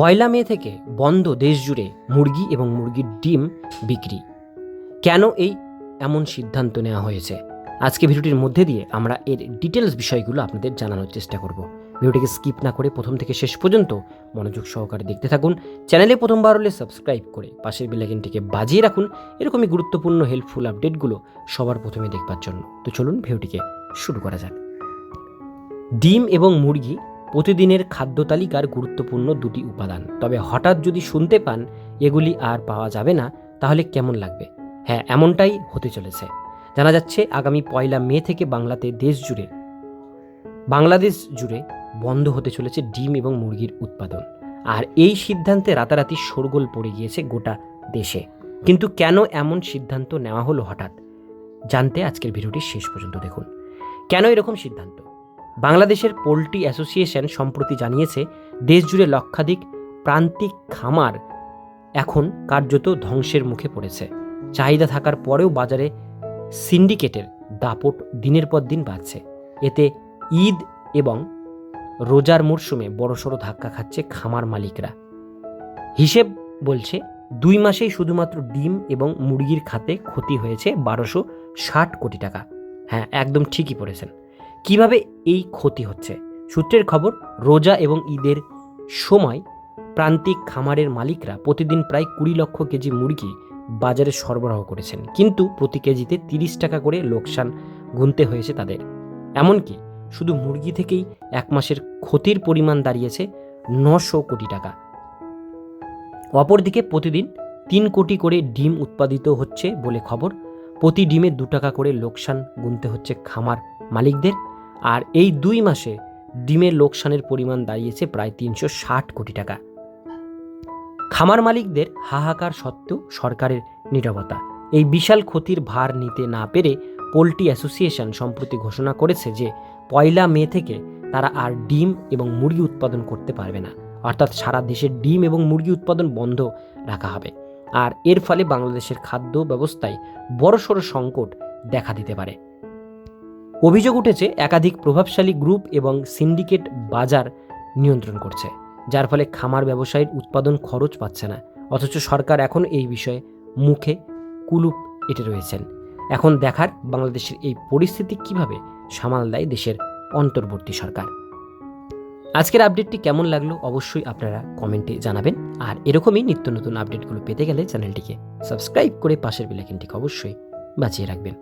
পয়লা মে থেকে বন্ধ দেশ জুড়ে মুরগি এবং মুরগির ডিম বিক্রি। কেন এই এমন সিদ্ধান্ত নেওয়া হয়েছে? আজকে ভিডিওটির মধ্যে দিয়ে আমরা এর ডিটেলস বিষয়গুলো আপনাদের জানানোর চেষ্টা করব। ভিডিওটিকে স্কিপ না করে প্রথম থেকে শেষ পর্যন্ত মনোযোগ সহকারে দেখতে থাকুন। চ্যানেলে প্রথমবার হলে সাবস্ক্রাইব করে পাশের বেলাইকনটিকে বাজিয়ে রাখুন। এরকমই গুরুত্বপূর্ণ হেল্পফুল আপডেটগুলো সবার প্রথমে দেখবার জন্য। তো চলুন ভিডিওটিকে শুরু করা যাক। ডিম এবং মুরগি প্রতিদিনের খাদ্য তালিকার গুরুত্বপূর্ণ দুটি উপাদান। তবে হঠাৎ যদি শুনতে পান, এগুলি আর পাওয়া যাবে না, তাহলে কেমন লাগবে? হ্যাঁ এমনটাই হতে চলেছে। জানা যাচ্ছে, আগামী পয়লা মে থেকে বাংলাতে দেশ জুড়ে, বাংলাদেশ জুড়ে বন্ধ হতে চলেছে ডিম এবং মুরগির উৎপাদন। আর এই সিদ্ধান্তে রাতারাতি শোরগোল পড়ে গিয়েছে গোটা দেশে। কিন্তু কেন এমন সিদ্ধান্ত নেওয়া হলো হঠাৎ? জানতে আজকের ভিডিওটি শেষ পর্যন্ত দেখুন। কেন এরকম সিদ্ধান্ত? বাংলাদেশের পোলট্রি অ্যাসোসিয়েশন সম্প্রতি জানিয়েছে, দেশজুড়ে লক্ষাধিক প্রান্তিক খামার এখন কার্যত ধ্বংসের মুখে পড়েছে। চাহিদা থাকার পরেও বাজারে সিন্ডিকেটের দাপট দিনের পর দিন বাড়ছে। এতে ঈদ এবং রোজার মরশুমে বড়সড় ধাক্কা খাচ্ছে খামার মালিকরা। হিসেব বলছে, দুই মাসেই শুধুমাত্র ডিম এবং মুরগির খাতে ক্ষতি হয়েছে বারোশো ষাট কোটি টাকা। হ্যাঁ একদম ঠিকই পড়েছেন কীভাবে এই ক্ষতি হচ্ছে? সূত্রের খবর, রোজা এবং ঈদের সময় প্রান্তিক খামারের মালিকরা প্রতিদিন প্রায় কুড়ি লক্ষ কেজি মুরগি বাজারে সরবরাহ করেছেন। কিন্তু প্রতি কেজিতে তিরিশ টাকা করে লোকসান গুনতে হয়েছে তাদের। এমনকি শুধু মুরগি থেকেই এক মাসের ক্ষতির পরিমাণ দাঁড়িয়েছে নশো কোটি টাকা। অপরদিকে প্রতিদিন তিন কোটি করে ডিম উৎপাদিত হচ্ছে বলে খবর। প্রতি ডিমে দু টাকা করে লোকসান গুনতে হচ্ছে খামার মালিকদের। আর এই দুই মাসে ডিমের লোকসানের পরিমাণ দাঁড়িয়েছে প্রায় তিনশো ষাট কোটি টাকা। খামার মালিকদের হাহাকার সত্ত্বেও সরকারের নিরবতা। এই বিশাল ক্ষতির ভার নিতে না পেরে পোলট্রি অ্যাসোসিয়েশন সম্প্রতি ঘোষণা করেছে যে, পয়লা মে থেকে তারা আর ডিম এবং মুরগি উৎপাদন করতে পারবে না। অর্থাৎ সারা দেশের ডিম এবং মুরগি উৎপাদন বন্ধ রাখা হবে। আর এর ফলে বাংলাদেশের খাদ্য ব্যবস্থায় বড়সড় সংকট দেখা দিতে পারে। অভিযোগ উঠেছে, একাধিক প্রভাবশালী গ্রুপ এবং সিন্ডিকেট বাজার নিয়ন্ত্রণ করছে, যার ফলে খামার ব্যবসায়ীর উৎপাদন খরচ পাচ্ছে না। অথচ সরকার এখন এই বিষয়ে মুখে কুলুপ এটে রয়েছেন। এখন দেখার বাংলাদেশের এই পরিস্থিতি কীভাবে সামাল দেয় দেশের অন্তর্বর্তী সরকার। আজকের আপডেটটি কেমন লাগল অবশ্যই আপনারা কমেন্টে জানাবেন। আর এরকমই নিত্য নতুন আপডেটগুলো পেতে গেলে চ্যানেলটিকে সাবস্ক্রাইব করে পাশের বেলাইকনটিকে অবশ্যই বাঁচিয়ে রাখবেন।